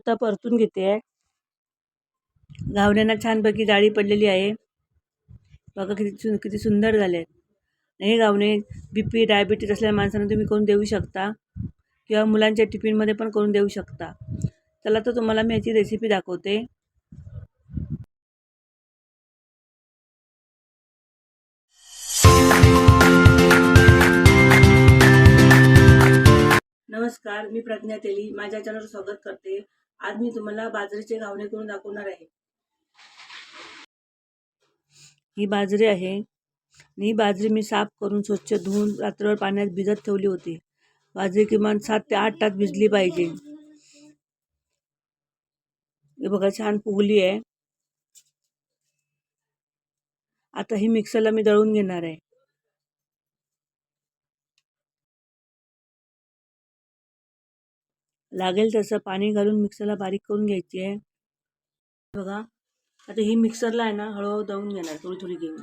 आता परतून घेते आहे. घावण्यांना छानपैकी जाळी पडलेली आहे. बघा किती सु किती सुंदर झाले आहेत हे गावणे बी पी डायबिटीज असलेल्या माणसांना तुम्ही करून देऊ शकता? किंवा मुलांच्या टिफिनमध्ये पण करून देऊ शकता? चला तर तुम्हाला मी याची रेसिपी दाखवते. नमस्कार मी प्रज्ञा तेली. माझ्या चॅनलवर स्वागत करते. आज मी तुम्हाला बाजरीचे घावणे करून दाखवणार आहे. ही बाजरी आहे. आणि ही बाजरी मी साफ करून स्वच्छ धुवून रात्रभर पाण्यात भिजत ठेवली होती. बाजरी किमान सात ते आठ तास भिजली पाहिजे. हे बघा छान फुगली आहे. आता ही मिक्सरला मी दळून घेणार आहे. लागेल तसं पाणी घालून मिक्सरला बारीक करून घ्यायची आहे. बघा आता ही मिक्सरला आहे ना हळूहळू दळून घेणार थोडी थोडी घेऊन.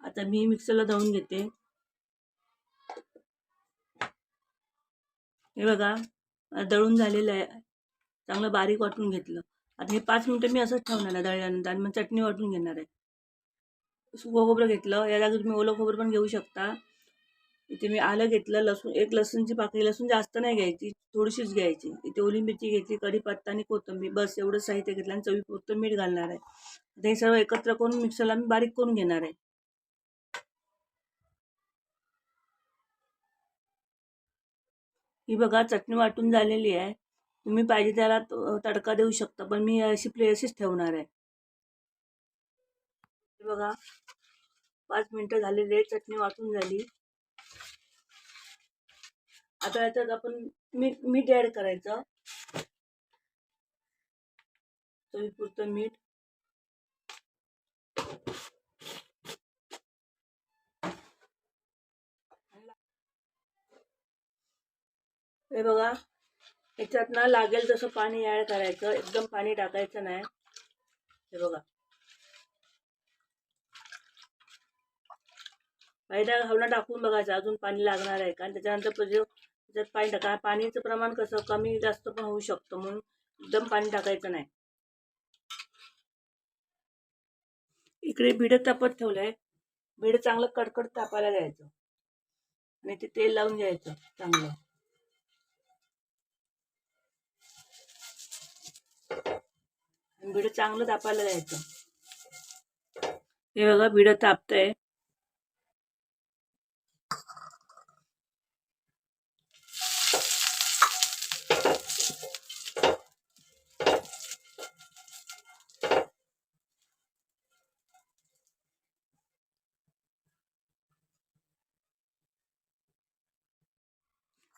आता मी मिक्सरला दळून घेते. हे बघा दळून झालेलं आहे. चांगलं बारीक वाटून घेतलं. आता हे पाच मिनटं मी असंच ठेवणार आहे दळल्यानंतर आणि मग चटणी वाटून घेणार आहे. सुकं खोबरं घेतलं. या जागी तुम्ही ओलं खोबरं पण घेऊ शकता. इथे मी आलं घेतलं लसूण एक लसूणची पाकळी. लसूण जास्त नाही घ्यायची थोडीशीच घ्यायची. इथे ओली मिरची घेतली कढीपत्ता आणि कोथिंबीर. बस एवढं साहित्य घेतलं आणि चवीपुरतं मीठ घालणार आहे. आता हे सर्व एकत्र करून मिक्सरला मी बारीक करून घेणार आहे. ही बघा चटणी वाटून झालेली आहे. तुम्ही पाहिजे त्याला तडका देऊ शकता पण मी अशी प्ले ठेवणार आहे. हे बघा पाच मिनटं झालेली आहे चटणी वाटून झाली. आता याच्यात आपण मीठ मीठ ॲड करायचं. चवीपुरतं मीठ. हे बघा. याच्यात ना लागेल तसं पाणी ॲड करायचं. एकदम पाणी टाकायचं नाही. हे बघा. मैदा घावणं टाकून बघायचं. अजून पाणी लागणार आहे का? आणि त्याच्यानंतर त्याच्यात पाणी टाका. पाणीचं प्रमाण कसं? कमी जास्त पण होऊ शकतं म्हणून एकदम पाणी टाकायचं नाही. इकडे भिड तापत ठेवलं आहे भिडं चांगलं कडकड तापायला द्यायचं. आणि ते तेल लावून घ्यायचं चांगलं. आणि चांगलं तापायला द्यायचं हे बघा भिडं तापतंय.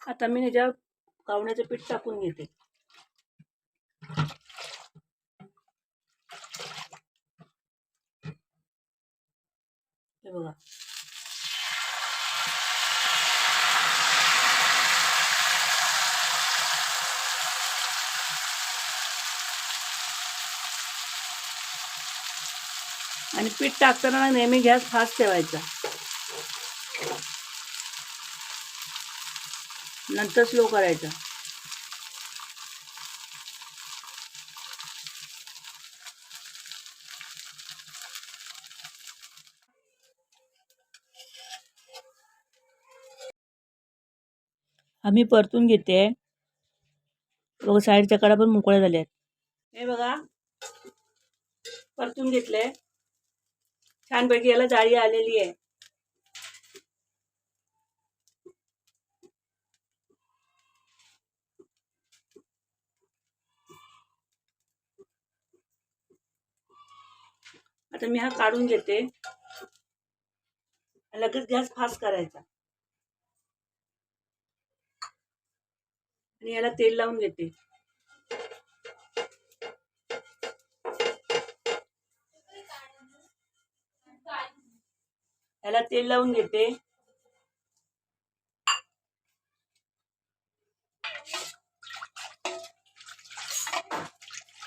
आता मी ह्याच्या कावण्याचं पीठ टाकून घेते. हे बघा आणि पीठ टाकताना नेहमी गॅस फास्ट ठेवायचा. नंतर स्लो करायचा. आम्ही परतून घेते. बघा साईडच्या कडा पण मोकळ्या झाल्या आहेत हे बघा. परतून घेतले छानपैकी याला जाळी आलेली आहे. आता मी हा काढून घेते. लगेच गॅस फास्ट करायचा. आणि याला तेल लावून घेते. याला तेल लावून घेते.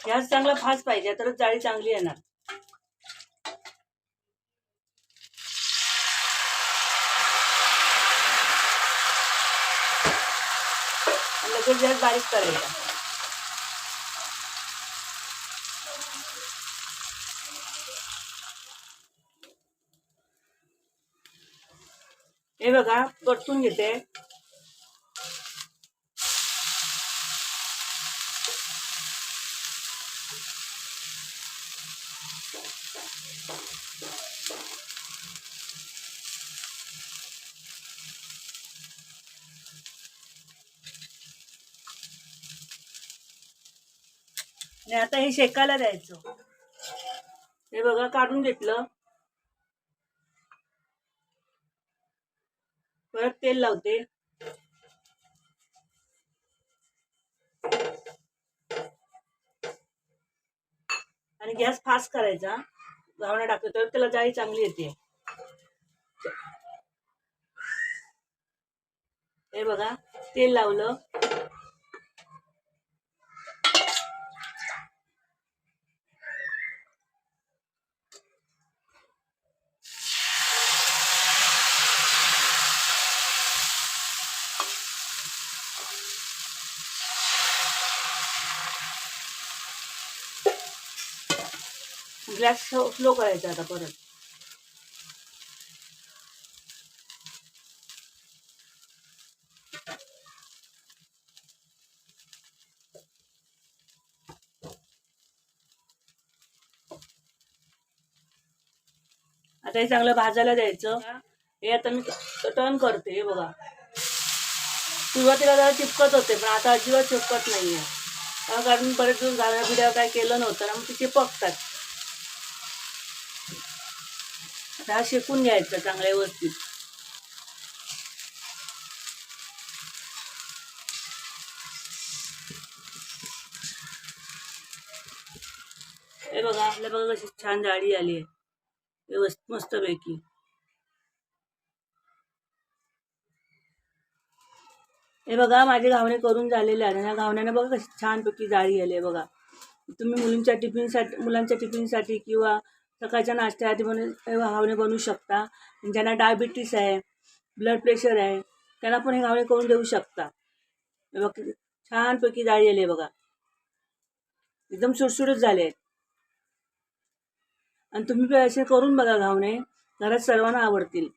गॅस चांगला फास्ट पाहिजे तरच जाळी चांगली येणार आणि लगेच गॅस बारीक करायचा हे बघा परतून घेते. आणि आता हे शेकायला द्यायचं. हे बघा काढून घेतलं. परत तेल लावते. आणि गॅस फास्ट करायचा. घावणा टाकतो तर त्याला जाळी चांगली येते. हे बघा तेल लावलं. गॅस स्लो करायचा आता परत. आता हे चांगलं भाजायला द्यायचं. हे आता मी टर्न करते हे बघा. सुरुवातीला जरा चिपकत होते पण आता अजिबात चिपकत नाहीये. कारण बरेच दिवस घालण्या पिढ्या काय केलं नव्हतं ना मग ते चिपकतात. आता हा शेकून घ्यायचा चांगल्या व्यवस्थित हे बघा आपल्या बघा कशी छान जाळी आली आहे. व्यवस्थित मस्तपैकी. हे बघा माझे घावणे करून झालेले आहे या घावण्याने बघा कशी छानपैकी जाळी आली आहे बघा. तुम्ही मुलींच्या टिफिनसाठी मुलांच्या टिफिनसाठी किंवा सकाळच्या नाश्त्यासाठी बनवून हे घावणे बनवू शकता. ज्यांना डायबिटीस आहे ब्लड प्रेशर आहे त्यांना पण हे घावणे करून देऊ शकता. हे बघा छानपैकी जाळी आली आहे बघा. एकदम सुटसुटच झाले आहेत. आणि तुम्ही पण असे करून बघा घावणे घरात सर्वांना आवडतील.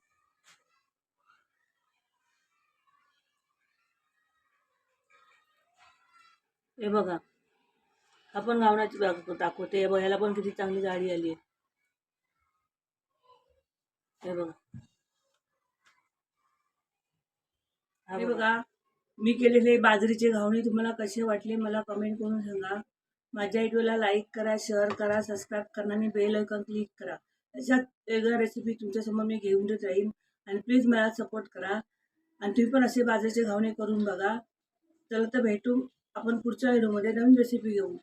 हे बघा. आपण घावण्याची दाखवते. हे बघा ह्याला पण किती चांगली जाळी आली आहे. हे बघा. हे बघा. मी केलेले बाजरीचे घावणे तुम्हाला कसे वाटले मला कमेंट करून सांगा. माझ्या व्हिडिओला लाईक करा शेअर करा सबस्क्राईब करा आणि बेल आयकॉन क्लिक करा. अशाच वेगळ्या रेसिपी तुमच्यासमोर मी घेऊन देत राहीन. आणि प्लीज मला सपोर्ट करा. आणि तुम्ही पण असे बाजरीचे घावणे करून बघा. चला तर भेटू. आपण पुढच्या व्हिडिओमध्ये नवीन रेसिपी घेऊ.